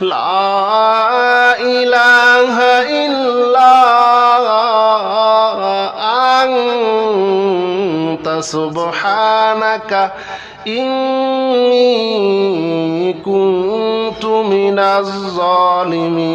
لا إله إلا أنت سبحانك إني كنت من الظالمين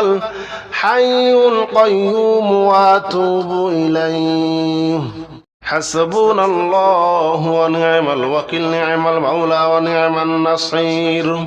الحي القيوم وأتوب إليه. حسبنا الله ونعم الوكيل نعم المولى ونعم النصير.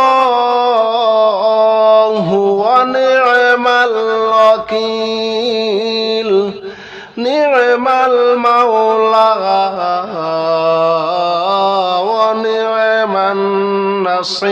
الوكيل نعم المولى ونعم النصير.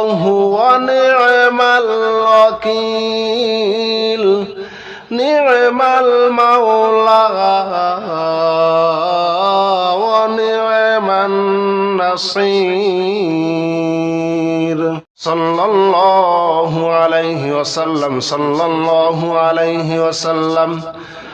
ونعم الوكيل نعم المولى ونعم النصير صلى الله عليه وسلم صلى الله عليه وسلم